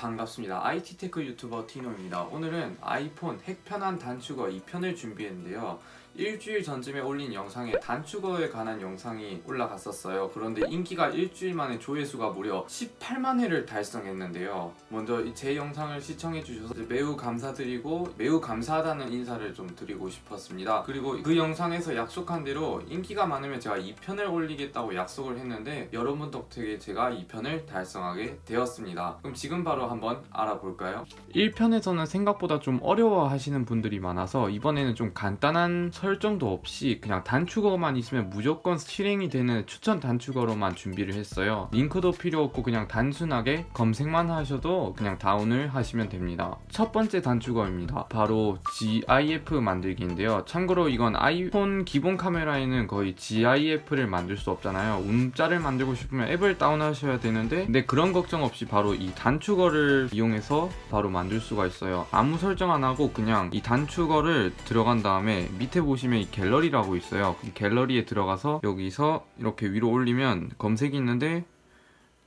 반갑습니다. IT테크 유튜버 티노입니다. 오늘은 아이폰 핵 편한 단축어 2편을 준비했는데요. 일주일 전쯤에 올린 영상에 단축어에 관한 영상이 올라갔었어요. 그런데 인기가 일주일 만에 조회수가 무려 18만 회를 달성했는데요. 먼저 이제 영상을 시청해 주셔서 매우 감사드리고 매우 감사하다는 인사를 좀 드리고 싶었습니다. 그리고 그 영상에서 약속한 대로 인기가 많으면 제가 2편을 올리겠다고 약속을 했는데 여러분 덕택에 제가 2편을 달성하게 되었습니다. 그럼 지금 바로 한번 알아볼까요? 1편에서는 생각보다 좀 어려워 하시는 분들이 많아서 이번에는 좀 간단한 설정도 없이 그냥 단축어만 있으면 무조건 실행이 되는 추천 단축어로만 준비를 했어요. 링크도 필요 없고 그냥 단순하게 검색만 하셔도 그냥 다운을 하시면 됩니다. 첫 번째 단축어입니다. 바로 GIF 만들기인데요. 참고로 이건 아이폰 기본 카메라에는 거의 GIF를 만들 수 없잖아요. 음자를 만들고 싶으면 앱을 다운하셔야 되는데 근데 그런 걱정 없이 바로 이 단축어를 이용해서 바로 만들 수가 있어요. 아무 설정 안 하고 그냥 이 단축어를 들어간 다음에 밑에 보시면 이 갤러리라고 있어요. 이 갤러리에 들어가서 여기서 이렇게 위로 올리면 검색이 있는데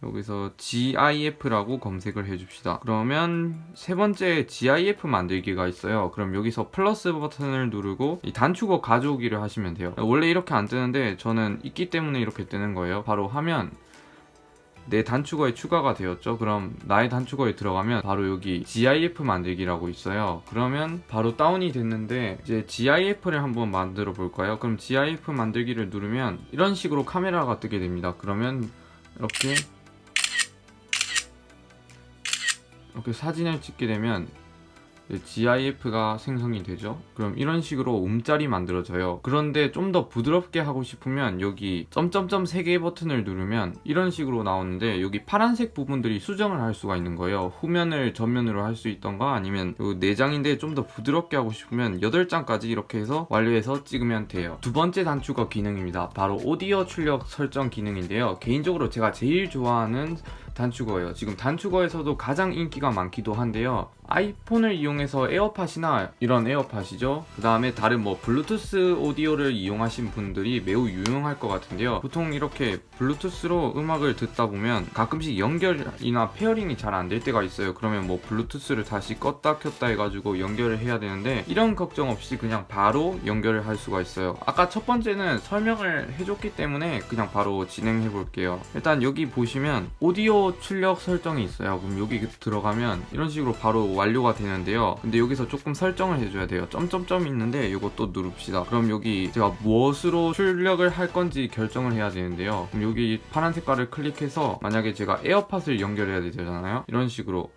여기서 GIF라고 검색을 해줍시다. 그러면 세 번째 GIF 만들기가 있어요. 그럼 여기서 플러스 버튼을 누르고 이 단축어 가져오기를 하시면 돼요. 원래 이렇게 안 뜨는데 저는 있기 때문에 이렇게 뜨는 거예요. 바로 하면 내 단축어에 추가가 되었죠. 그럼 나의 단축어에 들어가면 바로 여기 GIF 만들기라고 있어요. 그러면 바로 다운이 됐는데 이제 GIF를 한번 만들어 볼까요? 그럼 GIF 만들기를 누르면 이런 식으로 카메라가 뜨게 됩니다. 그러면 이렇게 이렇게 사진을 찍게 되면 GIF가 생성이 되죠. 그럼 이런 식으로 음짤이 만들어져요. 그런데 좀 더 부드럽게 하고 싶으면 여기 점점점 3개의 버튼을 누르면 이런 식으로 나오는데 여기 파란색 부분들이 수정을 할 수가 있는 거예요. 후면을 전면으로 할 수 있던가 아니면 요 4장인데 좀 더 부드럽게 하고 싶으면 8장까지 이렇게 해서 완료해서 찍으면 돼요. 두 번째 단축어 기능입니다. 바로 오디오 출력 설정 기능인데요. 개인적으로 제가 제일 좋아하는 단축어예요. 지금 단축어에서도 가장 인기가 많기도 한데요. 아이폰을 이용해서 에어팟이나 이런 에어팟이죠. 그 다음에 다른 뭐 블루투스 오디오를 이용하신 분들이 매우 유용할 것 같은데요. 보통 이렇게 블루투스로 음악을 듣다 보면 가끔씩 연결이나 페어링이 잘 안 될 때가 있어요. 그러면 뭐 블루투스를 다시 껐다 켰다 해가지고 연결을 해야 되는데 이런 걱정 없이 그냥 바로 연결을 할 수가 있어요. 아까 첫 번째는 설명을 해줬기 때문에 그냥 바로 진행해 볼게요. 일단 여기 보시면 오디오 출력 설정이 있어요. 그럼 여기 들어가면 이런 식으로 바로 완료가 되는데요. 근데 여기서 조금 설정을 해줘야 돼요. 점점점 있는데 또 누릅시다. 그럼 여기 제가 무엇으로 출력을 할 건지 결정을 해야 되는데요. 그럼 여기 파란 색깔을 클릭해서 만약에 제가 에어팟을 연결해야 되잖아요. 이런 식으로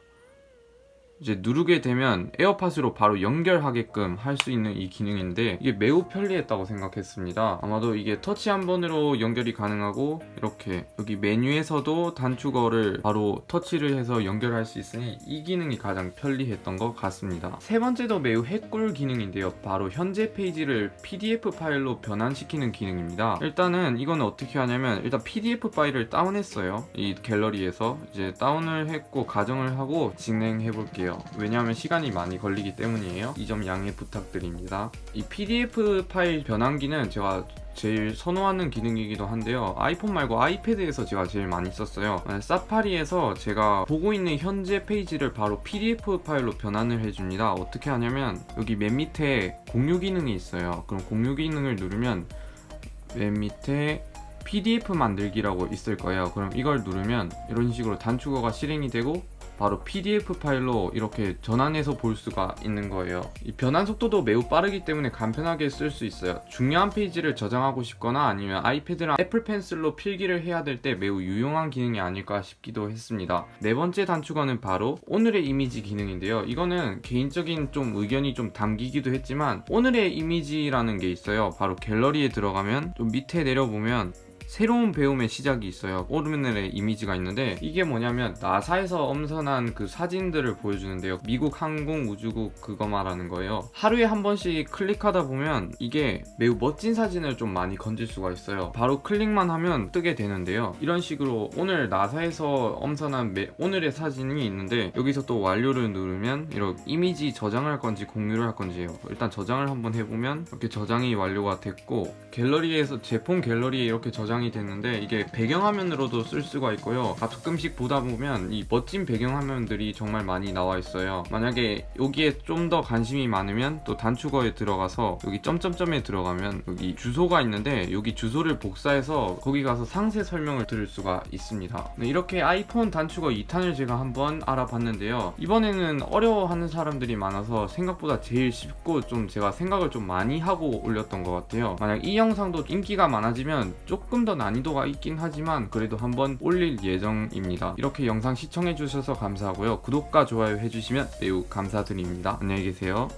이제 누르게 되면 에어팟으로 바로 연결하게끔 할 수 있는 이 기능인데 이게 매우 편리했다고 생각했습니다. 아마도 이게 터치 한 번으로 연결이 가능하고 이렇게 여기 메뉴에서도 단축어를 바로 터치를 해서 연결할 수 있으니 이 기능이 가장 편리했던 것 같습니다. 세 번째도 매우 핵꿀 기능인데요. 바로 현재 페이지를 PDF 파일로 변환시키는 기능입니다. 일단은 이거는 어떻게 하냐면 일단 PDF 파일을 다운했어요. 이 갤러리에서 이제 다운을 했고 가정을 하고 진행해 볼게요. 왜냐하면 시간이 많이 걸리기 때문이에요. 이 점 양해 부탁드립니다. 이 PDF 파일 변환기는 제가 제일 선호하는 기능이기도 한데요. 아이폰 말고 아이패드에서 제가 제일 많이 썼어요. 네, 사파리에서 제가 보고 있는 현재 페이지를 바로 PDF 파일로 변환을 해줍니다. 어떻게 하냐면 여기 맨 밑에 공유 기능이 있어요. 그럼 공유 기능을 누르면 맨 밑에 PDF 만들기라고 있을 거예요. 그럼 이걸 누르면 이런 식으로 단축어가 실행이 되고 바로 PDF 파일로 이렇게 전환해서 볼 수가 있는 거예요. 이 변환 속도도 매우 빠르기 때문에 간편하게 쓸 수 있어요. 중요한 페이지를 저장하고 싶거나 아니면 아이패드랑 애플 펜슬로 필기를 해야 될 때 매우 유용한 기능이 아닐까 싶기도 했습니다. 네 번째 단축어는 바로 오늘의 이미지 기능인데요. 이거는 개인적인 좀 의견이 좀 담기기도 했지만 오늘의 이미지라는 게 있어요. 바로 갤러리에 들어가면 좀 밑에 내려보면 새로운 배움의 시작이 있어요. 오르면의 이미지가 있는데 이게 뭐냐면 나사에서 엄선한 그 사진들을 보여주는데요. 미국 항공 우주국 그거 말하는 거예요. 하루에 한 번씩 클릭하다 보면 이게 매우 멋진 사진을 좀 많이 건질 수가 있어요. 바로 클릭만 하면 뜨게 되는데요. 이런 식으로 오늘 나사에서 엄선한 매- 오늘의 사진이 있는데 여기서 또 완료를 누르면 이렇게 이미지 저장할 건지 공유를 할 건지예요. 일단 저장을 한번 해보면 이렇게 저장이 완료가 됐고 갤러리에서 제 폰 갤러리에 이렇게 저장 저장이 됐는데 이게 배경화면으로도 쓸 수가 있고요. 가끔씩 보다 보면 이 멋진 배경화면들이 정말 많이 나와 있어요. 만약에 여기에 좀 더 관심이 많으면 또 단축어에 들어가서 여기 점점점에 들어가면 여기 주소가 있는데 여기 주소를 복사해서 거기 가서 상세 설명을 들을 수가 있습니다. 네, 이렇게 아이폰 단축어 2탄을 제가 한번 알아봤는데요. 이번에는 어려워하는 사람들이 많아서 생각보다 제일 쉽고 좀 제가 생각을 좀 많이 하고 올렸던 것 같아요. 만약 이 영상도 인기가 많아지면 조금 더 난이도가 있긴 하지만 그래도 한번 올릴 예정입니다. 이렇게 영상 시청해주셔서 감사하고요. 구독과 좋아요 해주시면 매우 감사드립니다. 안녕히 계세요.